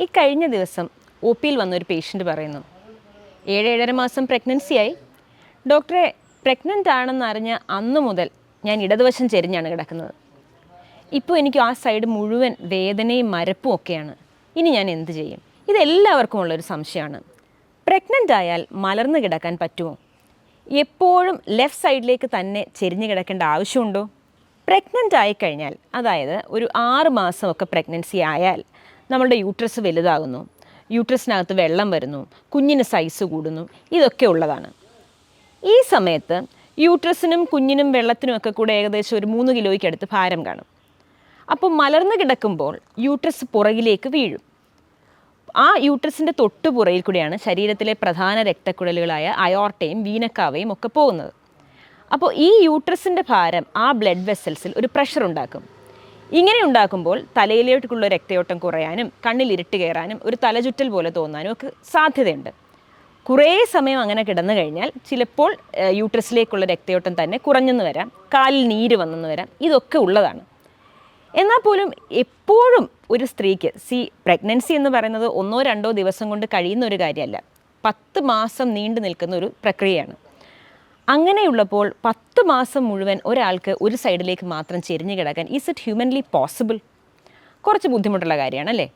ഈ കഴിഞ്ഞ ദിവസം ഒ പിയിൽ വന്നൊരു പേഷ്യന്റ് പറയുന്നു. ഏഴ് ഏഴര മാസം പ്രഗ്നൻസിയായി ഡോക്ടറെ പ്രഗ്നന്റ് ആണെന്ന് അറിഞ്ഞ അന്ന് മുതൽ ഞാൻ ഇടതുവശം ചെരിഞ്ഞാണ് കിടക്കുന്നത്. ഇപ്പോൾ എനിക്ക് ആ സൈഡ് മുഴുവൻ വേദനയും മരപ്പും ഒക്കെയാണ്. ഇനി ഞാൻ എന്ത് ചെയ്യും? ഇതെല്ലാവർക്കും ഉള്ളൊരു സംശയമാണ്. പ്രഗ്നന്റ് ആയാൽ മലർന്നു കിടക്കാൻ പറ്റുമോ? എപ്പോഴും ലെഫ്റ്റ് സൈഡിലേക്ക് തന്നെ ചെരിഞ്ഞു കിടക്കേണ്ട ആവശ്യമുണ്ടോ? പ്രഗ്നന്റ് ആയിക്കഴിഞ്ഞാൽ അതായത് ഒരു ആറ് മാസമൊക്കെ പ്രഗ്നൻസി ആയാൽ നമ്മളുടെ യൂട്രസ് വലുതാകുന്നു. യൂട്രസിനകത്ത് വെള്ളം വരുന്നു. കുഞ്ഞിന് സൈസ് കൂടുന്നു. ഇതൊക്കെ ഉള്ളതാണ്. ഈ സമയത്ത് യൂട്രസിനും കുഞ്ഞിനും വെള്ളത്തിനും ഒക്കെ കൂടെ ഏകദേശം ഒരു മൂന്ന് കിലോയ്ക്ക് അടുത്ത് ഭാരം കാണും. അപ്പോൾ മലർന്നു കിടക്കുമ്പോൾ യൂട്രസ് പുറകിലേക്ക് വീഴും. ആ യൂട്രസിന്റെ തൊട്ടുപുറയിൽ കൂടിയാണ് ശരീരത്തിലെ പ്രധാന രക്തക്കുഴലുകളായ അയോർട്ടയും വീനക്കാവയും ഒക്കെ പോകുന്നത്. അപ്പോൾ ഈ യൂട്രസിന്റെ ഭാരം ആ ബ്ലഡ് വെസൽസിൽ ഒരു പ്രഷർ ഉണ്ടാക്കും. ഇങ്ങനെ ഉണ്ടാക്കുമ്പോൾ തലയിലോട്ടുള്ള രക്തയോട്ടം കുറയാനും കണ്ണിൽ ഇരുട്ട് കയറാനും ഒരു തലചുറ്റൽ പോലെ തോന്നാനും ഒക്കെ സാധ്യതയുണ്ട്. കുറേ സമയം അങ്ങനെ കിടന്നു കഴിഞ്ഞാൽ ചിലപ്പോൾ യൂട്രസിലേക്കുള്ള രക്തയോട്ടം തന്നെ കുറഞ്ഞെന്ന് വരാം കാലിൽ നീര് വന്നെന്ന് വരാം ഇതൊക്കെ ഉള്ളതാണ്. എന്നാൽ പോലും എപ്പോഴും ഒരു സ്ത്രീക്ക് സി പ്രഗ്നൻസി എന്ന് പറയുന്നത് ഒന്നോ രണ്ടോ ദിവസം കൊണ്ട് കഴിയുന്ന ഒരു കാര്യമല്ല. പത്ത് മാസം നീണ്ടു നിൽക്കുന്ന ഒരു പ്രക്രിയയാണ്. അങ്ങനെയുള്ളപ്പോൾ പത്ത് മാസം മുഴുവൻ ഒരാൾക്ക് ഒരു സൈഡിലേക്ക് മാത്രം ചെരിഞ്ഞു കിടക്കാൻ ഈസ് ഇറ്റ് ഹ്യൂമൻലി പോസിബിൾ കുറച്ച് ബുദ്ധിമുട്ടുള്ള കാര്യമാണ് അല്ലേ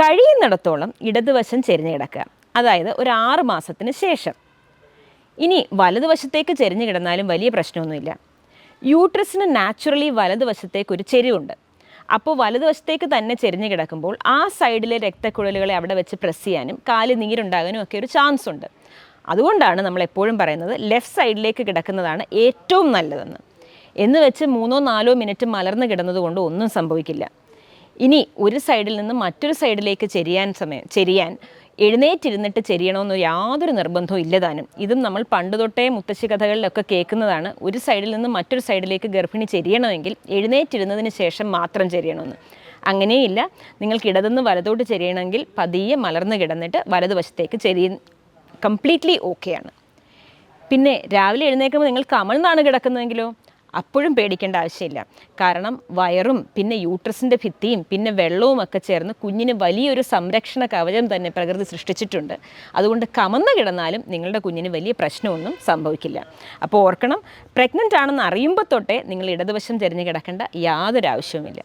കഴിയുന്നിടത്തോളം ഇടതുവശം ചെരിഞ്ഞു കിടക്കുക. അതായത് ഒരു ആറ് മാസത്തിന് ശേഷം. ഇനി വലതുവശത്തേക്ക് ചെരിഞ്ഞു കിടന്നാലും വലിയ പ്രശ്നമൊന്നുമില്ല. യൂട്രസിന് നാച്ചുറലി വലതുവശത്തേക്ക് ഒരു ചെരിവുണ്ട്. അപ്പോൾ വലതുവശത്തേക്ക് തന്നെ ചെരിഞ്ഞു കിടക്കുമ്പോൾ ആ സൈഡിലെ രക്തക്കുഴലുകളെ അവിടെ വെച്ച് പ്രസ് ചെയ്യാനും കാൽ നീരുണ്ടാകാനും ഒക്കെ ഒരു ചാൻസ് ഉണ്ട്. അതുകൊണ്ടാണ് നമ്മൾ എപ്പോഴും പറയുന്നത് ലെഫ്റ്റ് സൈഡിലേക്ക് കിടക്കുന്നതാണ് ഏറ്റവും നല്ലതെന്ന്. എന്ന് വെച്ച് മൂന്നോ നാലോ മിനിറ്റ് മലർന്ന് കിടന്നതുകൊണ്ട് ഒന്നും സംഭവിക്കില്ല. ഇനി ഒരു സൈഡിൽ നിന്ന് മറ്റൊരു സൈഡിലേക്ക് ചെരിയാൻ സമയം ചെരിയാൻ എഴുന്നേറ്റിരുന്നിട്ട് ചെരിയണമെന്ന് യാതൊരു നിർബന്ധവും ഇല്ലതാനും. ഇതും നമ്മൾ പണ്ട് തൊട്ടേ മുത്തശ്ശി കഥകളിലൊക്കെ കേൾക്കുന്നതാണ്. ഒരു സൈഡിൽ നിന്ന് മറ്റൊരു സൈഡിലേക്ക് ഗർഭിണി ചെരിയണമെങ്കിൽ എഴുന്നേറ്റിരുന്നതിന് ശേഷം മാത്രം ചെരിയണമെന്ന് അങ്ങനെയില്ല. നിങ്ങൾക്ക് ഇടതുനിന്ന് വലതോട്ട് ചെരിയണമെങ്കിൽ പതിയെ മലർന്ന് കിടന്നിട്ട് വലതുവശത്തേക്ക് ചെരിയ കംപ്ലീറ്റ്ലി ഓക്കെയാണ്. പിന്നെ രാവിലെ എഴുന്നേൽക്കുമ്പോൾ നിങ്ങൾ കമഴ്ന്നാണ് കിടക്കുന്നതെങ്കിലോ? അപ്പോഴും പേടിക്കേണ്ട ആവശ്യമില്ല. കാരണം വയറും പിന്നെ യൂട്രസിന്റെ ഭിത്തിയും പിന്നെ വെള്ളവും ഒക്കെ ചേർന്ന് കുഞ്ഞിന് വലിയൊരു സംരക്ഷണ കവചം തന്നെ പ്രകൃതി സൃഷ്ടിച്ചിട്ടുണ്ട്. അതുകൊണ്ട് കമന്ന് കിടന്നാലും നിങ്ങളുടെ കുഞ്ഞിന് വലിയ പ്രശ്നമൊന്നും സംഭവിക്കില്ല. അപ്പോൾ ഓർക്കണം പ്രഗ്നന്റ് ആണെന്ന് അറിയുമ്പോൾ തൊട്ടേ നിങ്ങൾ ഇടതുവശം തിരഞ്ഞു കിടക്കേണ്ട യാതൊരു ആവശ്യവുമില്ല.